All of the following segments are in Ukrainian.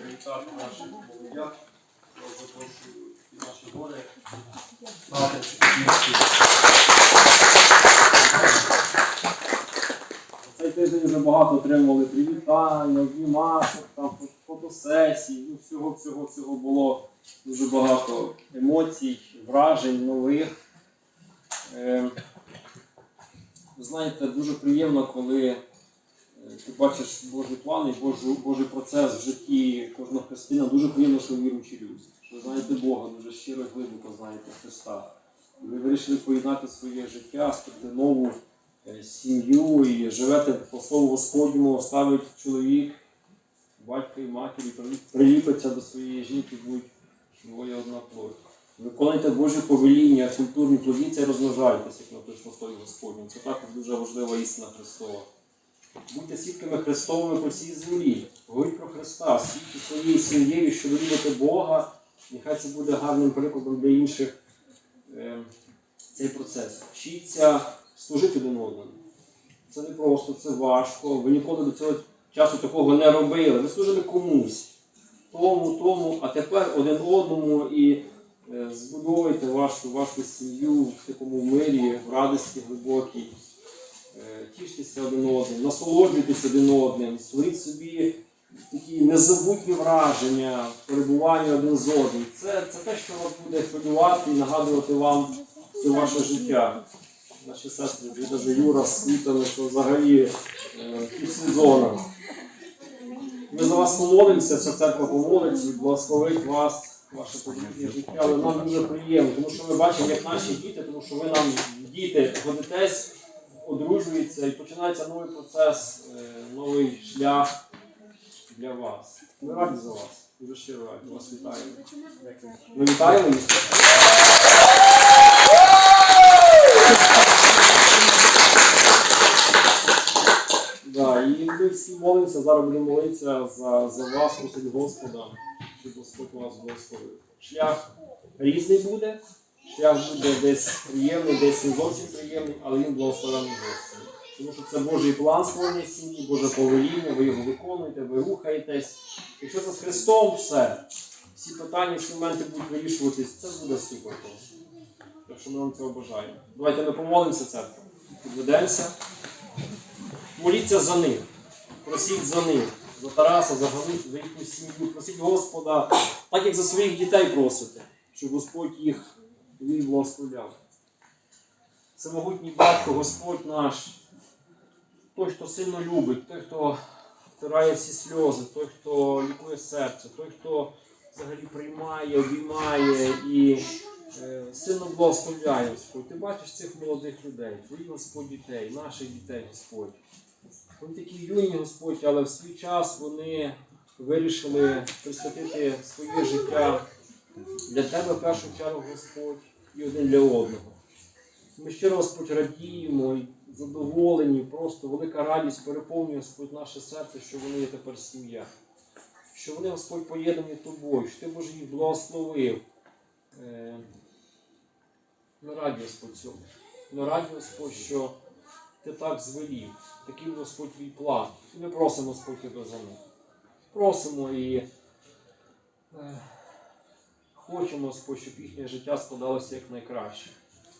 Привітати наших молодят. Запрошую і наші гори. Цей тиждень вже багато отримували привітання, обнімашок, там фотосесій, ну всього, всього, всього було дуже багато емоцій, вражень нових. Ви знаєте, дуже приємно, коли ти бачиш Божий план і Божий, Божий процес в житті кожного християна. Дуже приємно, що ви віруючі люди. Що ви знаєте Бога, дуже щиро і глибоко знаєте Христа. І ви вирішили поєднати своє життя, стати нову е, сім'ю і живете по слову Господньому, ставить чоловік, батько і матір, і приліпиться до своєї жінки, будуть двоє одна плоть. Виконуйте Божі повеління, культурні традиції, розмножайтеся, як написано Слові Господньому. Це також дуже важлива істина Христова. Будьте свідками Христовими по всій землі. Говоріть про Христа, свідки своєю сім'єю, що ви любите Бога. Нехай це буде гарним прикладом для інших е, цей процес. Вчіться служити один одному. Це не просто, це важко. Ви ніколи до цього часу такого не робили. Ви служили комусь. Тому, тому, а тепер один одному і е, збудовуйте вашу, вашу сім'ю в такому мирі, в радості глибокій. Е, Тіштеся один одним, насолоджуйтесь один одним, створіть собі такі незабутні враження, перебування один з одним. Це, це те, що вас буде хвилювати і нагадувати вам все ваше життя. Наші сестри, вже Юра світами, що взагалі е, під сезоном. Ми за вас помолимося, вся церква помолиться благословить вас, ваше подібне життя. Але нам дуже приємно, тому що ми бачимо, як наші діти, тому що ви нам діти годитесь, одружуються і починається новий процес, е, новий шлях для вас. Ми раді за вас. Дуже щиро раді. Вас вітаємо. Ми вітаємо. Да, і ми всі молимося, зараз будемо молитися за, за вас, просить Господа, щоб Господь вас благословив. Шлях різний буде, шлях буде десь приємний, десь не зовсім приємний, але він благословений Господом. Тому що це Божий план створення сім'ї, Боже повеління, ви його виконуєте, ви рухаєтесь. Якщо це з Христом все, всі питання, всі моменти будуть вирішуватись, це буде супер просто. Так що ми вам цього бажаємо. Давайте ми помолимося церкву. Підведемося. Моліться за них, просіть за них, за Тараса, за за їхню сім'ю. Просіть Господа, так як за своїх дітей просите, щоб Господь їх він благословляв. Всемогутній батько, Господь наш, той, хто сильно любить, той, хто втирає всі сльози, той, хто лікує серце, той, хто взагалі приймає, обіймає і е, сильно благословляє Господь. Ти бачиш цих молодих людей, твоїх Господь дітей, наших дітей, Господь. Вони такі юні, Господь, але в свій час вони вирішили присвятити своє життя для Тебе в першу чергу, Господь, і один для одного. Ми щиро, Господь, радіємо і задоволені, просто велика радість переповнює Господь наше серце, що вони є тепер сім'я. Що вони, Господь, поєднані тобою, що ти Боже їх благословив. Е, Ми раді, Господь, цьому. Ми раді, Господь, що ти так звелів. Такий, Господь, твій план. І ми просимо, Господь, тебе за них. Просимо і е, хочемо, щоб їхнє життя складалося як найкраще.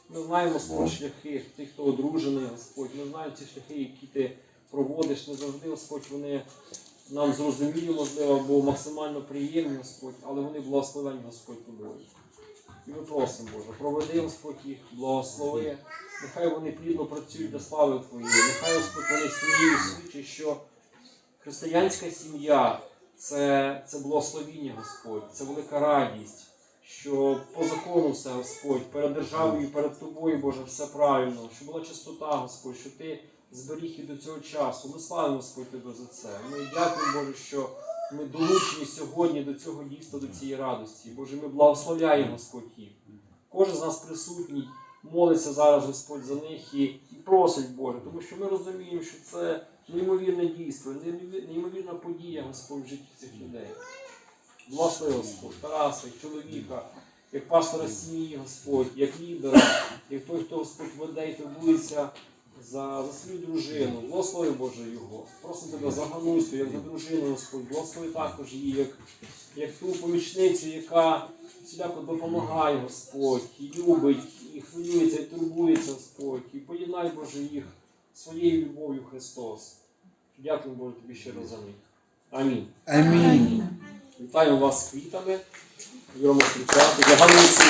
Ми знаємо Господь, шляхи тих, хто одружений, Господь. Ми знаємо ці шляхи, які ти проводиш. Не завжди, Господь, вони нам зрозумілі, можливо, або максимально приємні, Господь, але вони благословені, Господь, тобою. І ми просимо, Боже, проведи, Господь, їх, благослови. Нехай вони плідно працюють для слави Твоєї. Нехай, Господь, вони сім'єю свідчать, що християнська сім'я це, це благословіння, Господь, це велика радість, що по закону все, Господь, перед державою, перед тобою, Боже, все правильно, що була чистота, Господь, що ти зберіг їх до цього часу. Ми славимо, Господь, Тебе за це. Ми дякуємо, Боже, що ми долучені сьогодні до цього дійства, до цієї радості. Боже, ми благословляємо, Господь їх. Кожен з нас присутній молиться зараз, Господь, за них і, і просить, Боже, тому що ми розуміємо, що це неймовірне дійство, неймовірна подія, Господь, в житті цих людей. Благослови, Господь, Тараса, як чоловіка, як пастора сім'ї, Господь, як лідера, як той, хто Господь веде і турбується за, за свою дружину, благослови Боже його. Просимо тебе за Ганусю, як за дружину, Господь, благослови також її, як, як ту помічницю, яка всіляко допомагає, Господь, і любить, і хвилюється, і турбується, Господь. І поєднай, Боже, їх своєю любов'ю Христос. Дякую, Боже, тобі щиро за них. Амінь. Амінь. Вітаю вас з квітами. Віримо включати. Для Ганусі.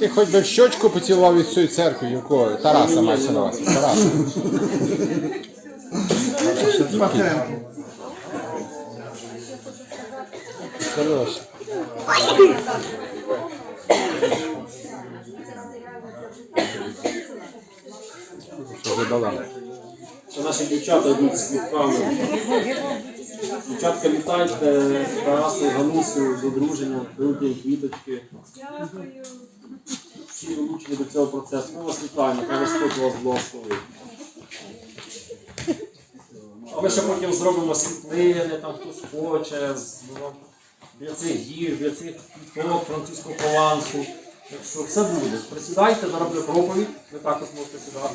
Ти хоч би в щочку поцілував від цієї церкви, якого Тараса мається на увазі. Тараса. Хорош. Що вже дала? Це наші дівчата йдуть з квітками. Дівчатка, вітайте Тарасу, Ганусю з одруженням, беруть їм квіточки. Всі долучені до цього процесу. Ми вас вітаємо, хай Господь вас благословить. А ми ще потім зробимо світлини, там хтось хоче, з- ну, для цих гір, для цих квіток, французького провансу. Так що все буде. Присідайте, зараз буде проповідь, ви також можете сідати.